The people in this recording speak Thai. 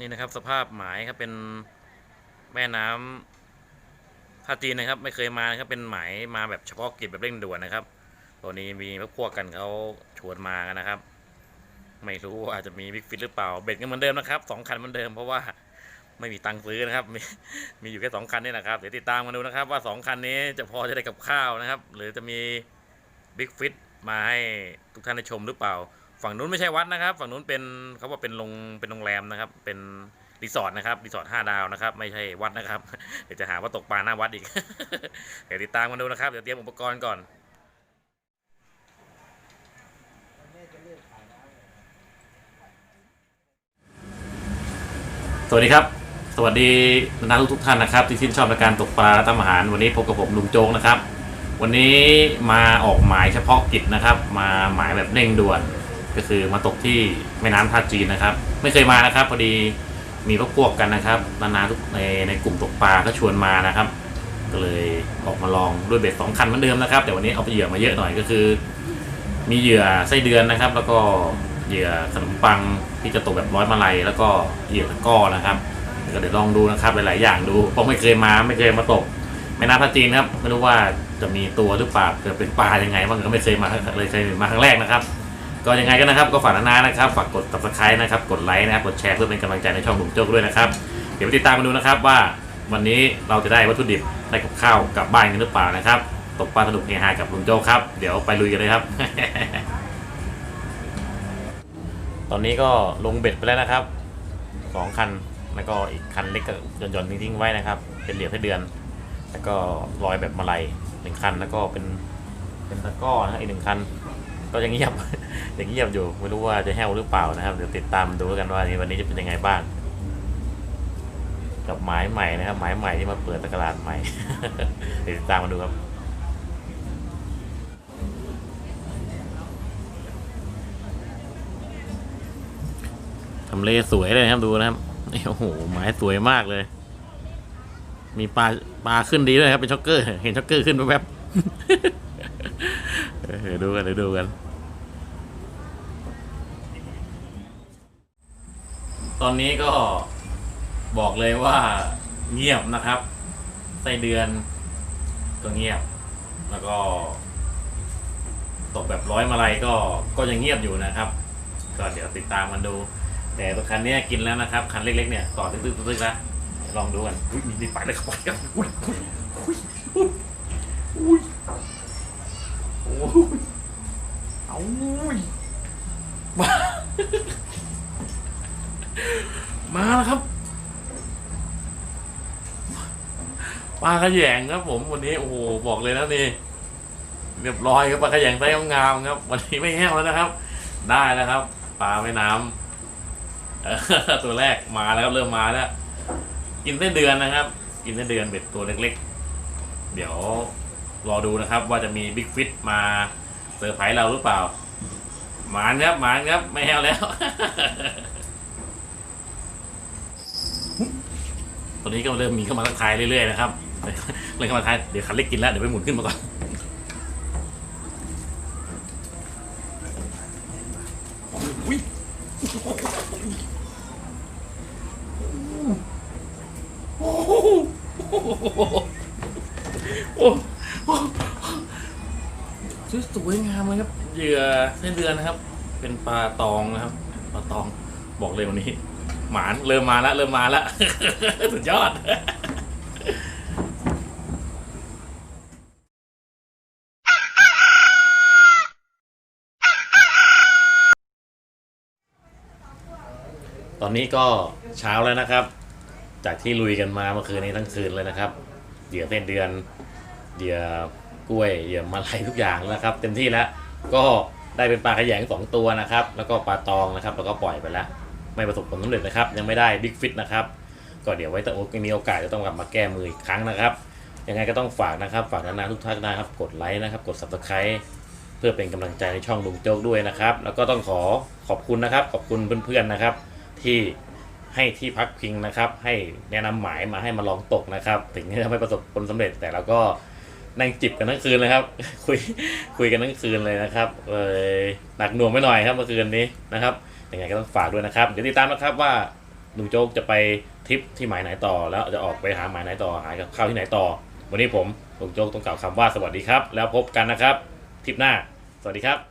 นี่นะครับสภาพหมายครับเป็นแม่น้ำท่าจีนนะครับ ไม่เคยมานะครับเป็นหมายมาแบบเฉพาะกิจแบบเร่งด่วนนะครับ ตัวนี้มีพวกพวกกันเขาชวนมากันนะครับ ไม่รู้อาจจะมีบิ๊กฟิตหรือเปล่าเบ็ดก็เหมือนเดิมนะครับสองคันเหมือนเดิมเพราะว่าไม่มีตังค์ซื้อนะครับ มีมีอยู่แค่สองคันนี่นะครับเดี๋ยวติดตามกันดูนะครับ ว่าสองคันนี้จะพอจะได้กับข้าวนะครับ หรือจะมีบิ๊กฟิตมาให้ทุกท่านได้ชมหรือเปล่า ฝั่งนู้นไม่ใช่วัดนะครับ ฝั่งนู้นเป็นเขาว่าเป็นโรงเป็นโรงแรมนะครับ เป็นรีสอร์ทนะครับรีสอร์ทห้าดาวนะครับไม่ใช่วัดนะครับ เดี๋ยวจะหาว่าตกปลาหน้าวัดอีก เดี๋ยวติดตามกันดูนะครับเดี๋ยวเตรียมอุปกรณ์ก่อนสวัสดีครับ สวัสดีนักทุกทุกท่านนะครับ ที่ชื่นชอบในการตกปลาและทำอาหาร วันนี้พบกับผมลุงโจ๊กนะครับ วันนี้มาออกหมายเฉพาะกิจนะครับ มาหมายแบบเร่งด่วน ก็คือมาตกที่แม่น้ำท่าจีนนะครับ ไม่เคยมานะครับ พอดีมีพวกพวกกันนะครับนานาทุกในในกลุ่มตกปลาก็ชวนมานะครับ ก็เลยออกมาลองด้วยเบ็ดสองคันเหมือนเดิมนะครับแต่วันนี้เอาไปเหยื่อมาเยอะหน่อยก็คือ มีเหยื่อไส้เดือนนะครับ แล้วก็เหยื่อขนมปังที่จะตกแบบร้อยมาลัยแล้วก็เหยื่อตะก้อนะครับก็เดี๋ยวลองดูนะครับหลายๆอย่างดูเพราะไม่เคยมาไม่เคยมาตกแม่น้ำท่าจีนครับไม่รู้ว่าจะมีตัวหรือเปล่าเกิดเป็นปลายังไงบ้างก็ไม่เคยมาเลยเคยมาครั้งแรกนะครับ ก็ยังไงก็นะครับก็ฝากนานานะครับฝากกด subscribe นะครับกดไลค์นะครับกดแชร์เพื่อเป็นกำลังใจในช่องหนุ่มโจ๊กด้วยนะครับเดี๋ยวไปติดตามกันดูนะครับว่าวันนี้เราจะได้วัตถุดิบได้กับข้าวกลับบ้านกันหรือเปล่านะครับตกปลาสนุกเฮฮากับลุงโจ๊กครับ เดี๋ยวไปลุยกันเลยครับ ตอนนี้ก็ลงเบ็ดไปแล้วนะครับสองคันแล้วก็อีกคันเล็กก็หย่อนๆทิ้งๆไว้นะครับ เป็นเหลี่ยมให้เดือน แล้วก็ลอยแบบมาลัยหนึ่งคันแล้วก็เป็นเป็นตะก้อนะอีกหนึ่งคัน ก็ยังเงียบยังเงียบอยู่ไม่รู้ว่าจะแห้วหรือเปล่านะครับเดี๋ยวติดตามดูกันว่าวันนี้จะเป็นยังไงบ้าง กับหมายใหม่นะครับ หมายใหม่ที่มาเปิดตลาดใหม่เดี๋ยวติดตามมาดูครับทำเลสวยเลยนะครับดูนะครับโอ้โหหมายสวยมากเลย มีปลาปลาขึ้นดีด้วยครับเป็นช็อกเกอร์ เห็นช็อกเกอร์ขึ้นแวบๆเออดูกันเดี๋ยวดูกัน ตอนนี้ก็บอกเลยว่าเงียบนะครับไส้เดือนก็เงียบ แล้วก็ ตกแบบร้อยมาลัยก็ก็ยังเงียบอยู่นะครับ ก็เดี๋ยวติดตามกันดู แต่ตัวคันนี้กินแล้วนะครับ คันเล็กๆเนี่ยต่อตึ๊กๆตึ๊กๆแล้วลองดูกันอุ้ยมีไปเลยครับไปครับอุ้ยอุ้ยอุ้ยอุ้ยโอ้ยเอาอุ้ยมา มาแล้วครับปลาขยงครับผมวันนี้โอ้โหบอกเลยนะนี่เรียบร้อยครับปลาขยงไส์งามครับ วันนี้ไม่แห้วแล้วนะครับ ได้แล้วครับปลาแม่น้ำเออตัวแรกมาแล้วครับเริ่มมาแล้ว กินได้เดือนนะครับ กินได้เดือนเบ็ดตัวเล็ก ๆ เดี๋ยวรอดูนะครับ ว่าจะมีบิ๊กฟิตมาเซอร์ไพรส์เราหรือเปล่าหมานครับหมานครับไม่แห้วแล้ว ตอนนี้ก็เริ่มมีเข้ามาทักทายเรื่อยๆนะครับเริ่มเข้ามาทักทายเดี๋ยวคันเล็กกินแล้วเดี๋ยวไปหมุนขึ้นมาก่อนอุ้ยโอ้โหโอ้โหโอ้โหสวยงามเลยครับเหยื่อเส้นเดือนนะครับ เป็นปลาตองนะครับปลาตองบอกเลยวันนี้ หมานเริ่มมาแล้วเริ่มมาแล้วสุดยอดตอนนี้ก็เช้าแล้วนะครับ จากที่ลุยกันมาเมื่อคืนนี้ทั้งคืนเลยนะครับเหยื่อเส้นเดือนเหยื่อกล้วยเหยื่อมาลัยทุกอย่างแล้วครับ เต็มที่แล้ว ก็ได้เป็นปลาขยงสองตัวนะครับ แล้วก็ปลาตองนะครับ แล้วก็ปล่อยไปแล้ว ไม่ประสบผลสำเร็จนะครับ ยังไม่ได้บิ๊กฟิตนะครับ ก็เดี๋ยวไว้แต่โอ๊ตมีโอกาสจะต้องกลับมาแก้มืออีกครั้งนะครับ ยังไงก็ต้องฝากนะครับ ฝากนานาทุกท่านนะครับ กดไลค์นะครับ กด subscribe เพื่อเป็นกำลังใจในช่องลุงโจ๊กด้วยนะครับ แล้วก็ต้องขอขอบคุณนะครับ ขอบคุณเพื่อนๆนะครับ ที่ให้ที่พักพิงนะครับ ให้แนะนำหมายมาให้มาลองตกนะครับ ถึงจะไม่ประสบผลสำเร็จแต่เราก็นั่งจิบกันทั้งคืนเลยครับ คุยคุยกันทั้งคืนเลยนะครับเลยหนักหน่วงไม่หน่อยครับเมื่อคืนนี้นะครับ ยังไงก็ต้องฝากด้วยนะครับ เดี๋ยวติดตามนะครับว่าลุงโจ๊กจะไปทริปที่หมายไหนต่อ แล้วจะออกไปหาหมายไหนต่อหากับข้าวที่ไหนต่อ วันนี้ผมลุงโจ๊กต้องกล่าวคำว่าสวัสดีครับ แล้วพบกันนะครับทริปหน้า สวัสดีครับ